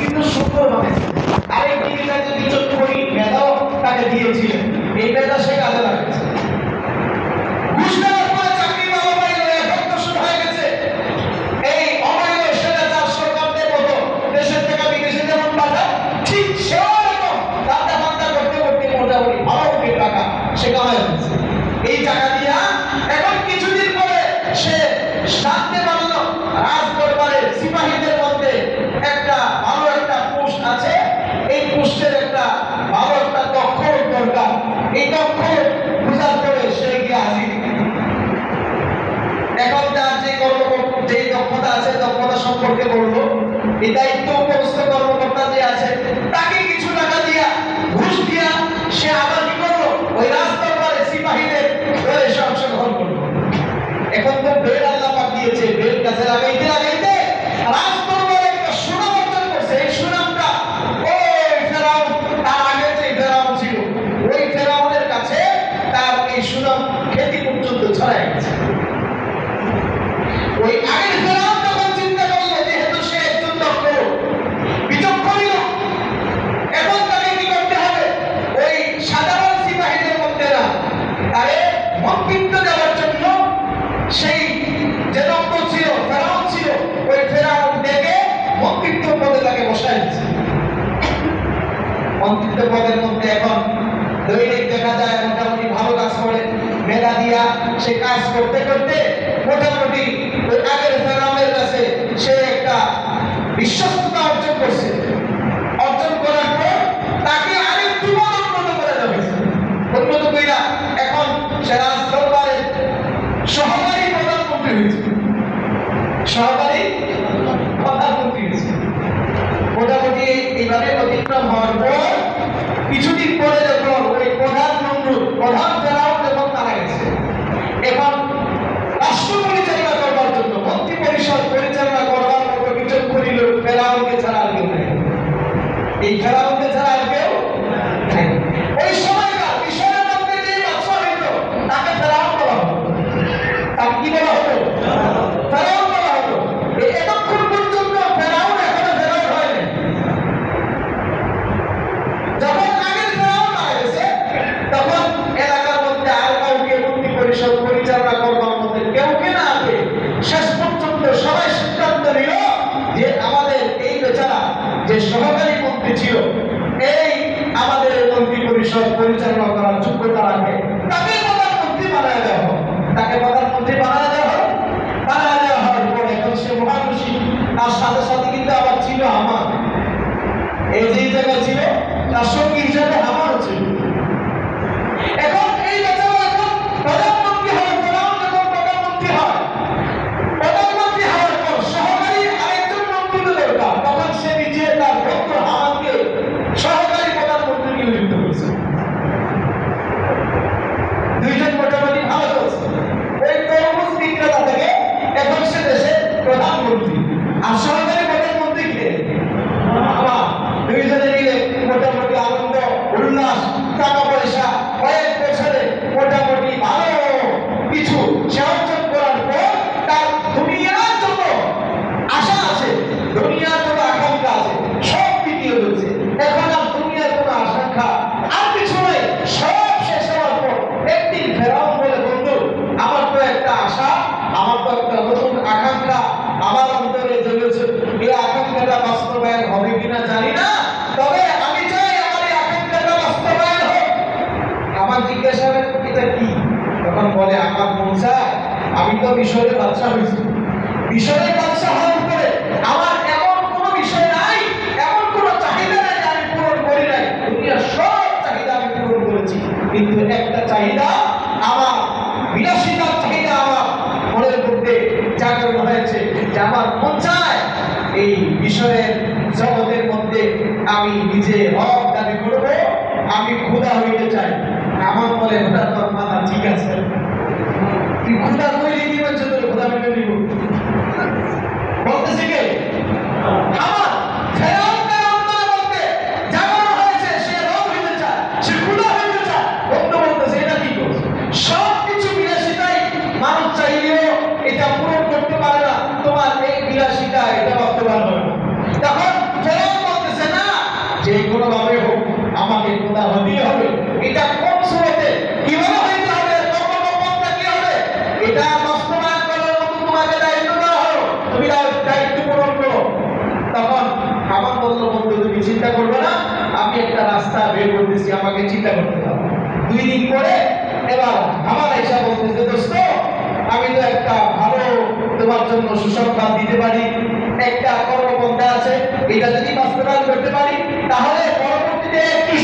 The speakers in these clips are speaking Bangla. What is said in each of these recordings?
কিন্তু সূত্র মানে। আরেক ডিগ্রিটা যদি চোদ্দ কোটি মেধাও দিয়েছিলেন, এই ব্যথা সে কাজে লাগাচ্ছে। সম্পর্কে বলব এই দায়িত্ব উপস্থ কর্মকর্তা যে আছে তাকে কিছু টাকা দিয়া, ঘুষ দিয়া সে আবার কি করল? ওই রাস্তার পারে সিপাহীদের খেলে সে অংশগ্রহণ করল। এখন তো বেল আল্লাহ দিয়েছে, বেল কাছে লাগাইতে লাগাইতে রাস্তা মতপিণ্ড দেওয়ার জন্য সেই যে নম্র ছিল ফেরাউন ছিল, ওই ফেরাউন ডেকে মতপিণ্ড পদে তাকে বসায় দিচ্ছে মতপিণ্ড পদের মধ্যে এখন দৈনিক দেখা যায়, মোটামুটি ভালো কাজ করে, মেলা দিয়া সে কাজ করতে করতে মোটামুটি ওই আগের ফেরাউনের কাছে সে একটা বিশ্বস্ততা অর্জন করছে। অতিক্রম হওয়ার পর কিছুদিন পরে যখন ওই প্রধান নমরুদ প্রধান বিষয়ের বাচ্চা হয়েছে। বিষয়ের বাচ্চা হওয়ার উপরে আমার এমন কোনো বিষয় নাই, এমন কোনো চাহিদা নাই আমি পূরণ করি নাই। দুনিয়ার সব চাহিদা আমি পূরণ করেছি। কিন্তু একটা চাহিদা আমার, বিলাসিতার চাহিদা আমার মনের মধ্যে জাগরণ হয়েছে যে আমার মন চায় এই বিষয়ের জগতের মধ্যে আমি নিজে হক দাবি করব, আমি ক্ষুধা হইতে চাই। আমার মনে হঠাৎ সুসংবাদ দিতে পারি। একটা কর্মপন্থা আছে। এটা যদি বাস্তবায়ন করতে পারি তাহলে পরবর্তীতে একটি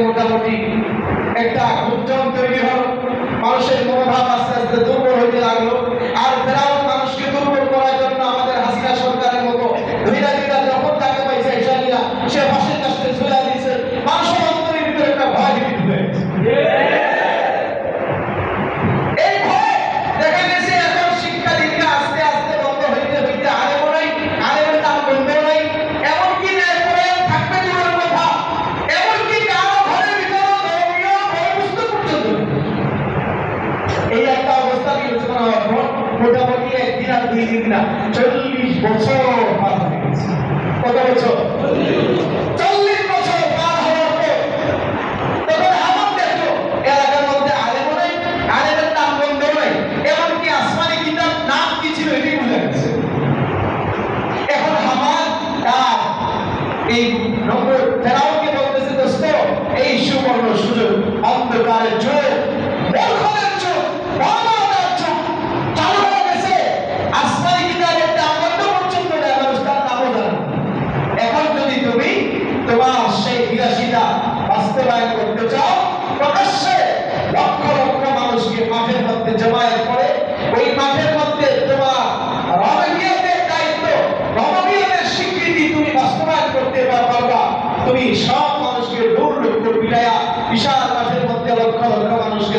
মোটামুটি একটা গুঞ্জন তৈরি চল্লিশ বছর কত বছর? যে মাঠের মধ্যে জমায়েত করে, ওই মাঠের মধ্যে তোমার রমণীয়তের দায়িত্ব রমণীয়তের স্বীকৃতি তুমি বাস্তবায়ন করতে পারবা। তুমি সব মানুষকে দূর দূর মিলাইয়া বিশাল মাঠের মধ্যে লক্ষ লক্ষ মানুষকে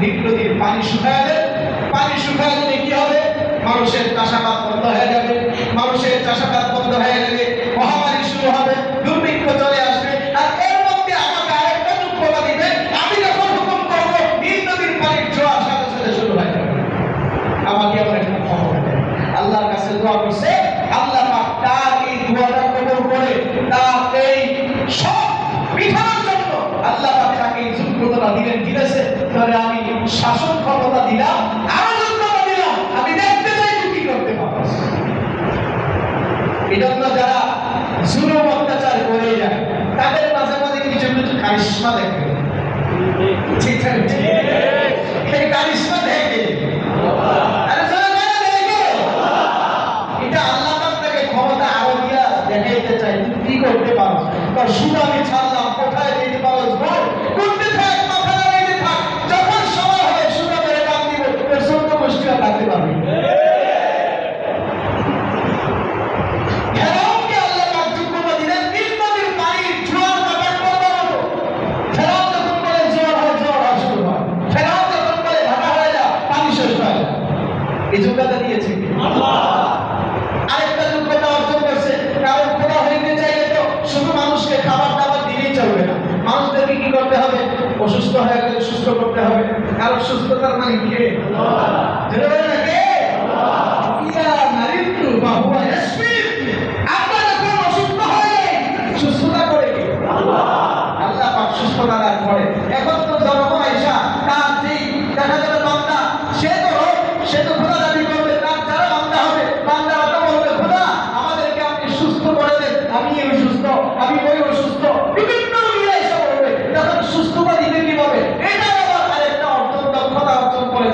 বৃক্ষ পানি শুকায় দেন। পানি শুকায় দিলে কি হবে? মানুষের চাষাবাদ বন্ধ হয়ে যাবে। মানুষের চাষাবাদ বন্ধ হয়ে গেলে Christ's mother. She. অসুস্থ হয়ে গেলে সুস্থ করতে হবে। কারণ সুস্থতার মানে কে?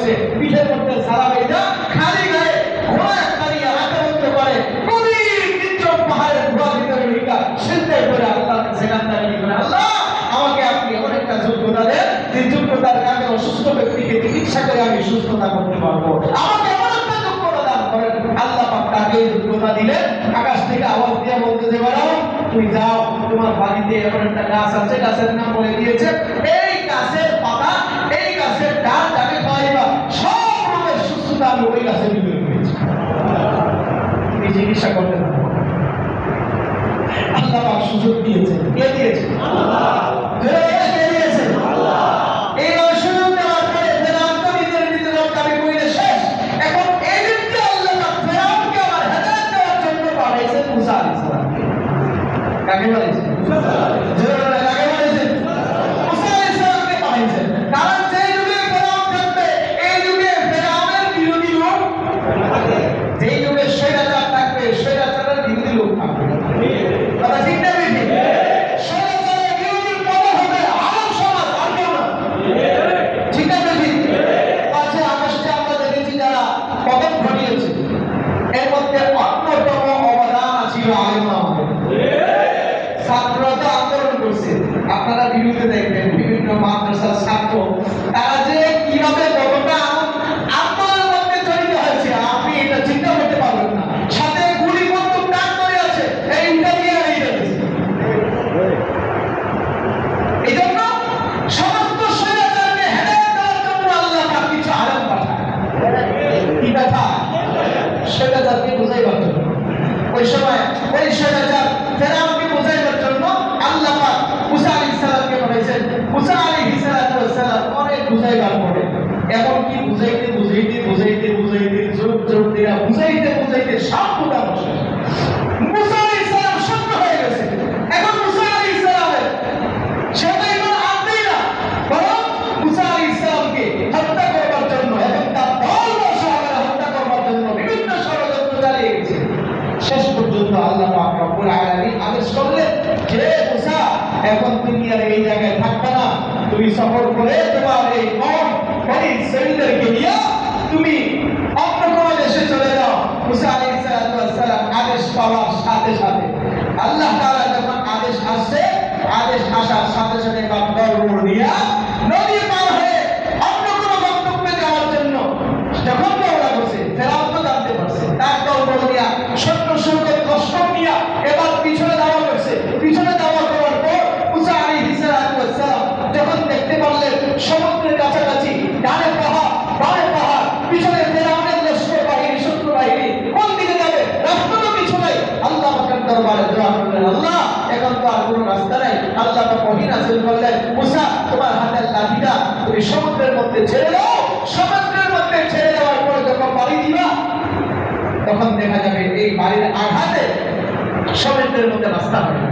করছে পিঠে করতে সারা এটা খালি গায়ে ঘোড়া একটা নিয়ে হাতে উঠতে পারে। পাহাড়ের ঘোড়া ভিতরে ঢুকা চিন্তাই করে আল্লাহ সেখান থেকে করে আল্লাহ, আমাকে আপনি অনেকটা যোগ্যতা দেন। যে যোগ্যতার কারণে অসুস্থ ব্যক্তিকে চিকিৎসা করে আমি সুস্থতা করতে পারব। আমাকে এমন একটা যোগ্যতা দান করেন। আল্লাহ পাক তাকে যোগ্যতা দিলে আকাশ থেকে আওয়াজ দিয়ে বলতে যে বাড়াও, তুমি যাও। তোমার বাড়িতে এমন একটা গাছ আছে, গাছের নাম বলে দিয়েছে। এই গাছের করেই লাশের চিকিৎসা করতে পারেন আল্লাহ সুযোগ দিয়েছেন। কে দিয়েছে? আসার সাথে সাথে কাপড় দিয়া আঘাতে শরীরের মধ্যে রাস্তা হবে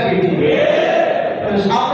দিন ঠিক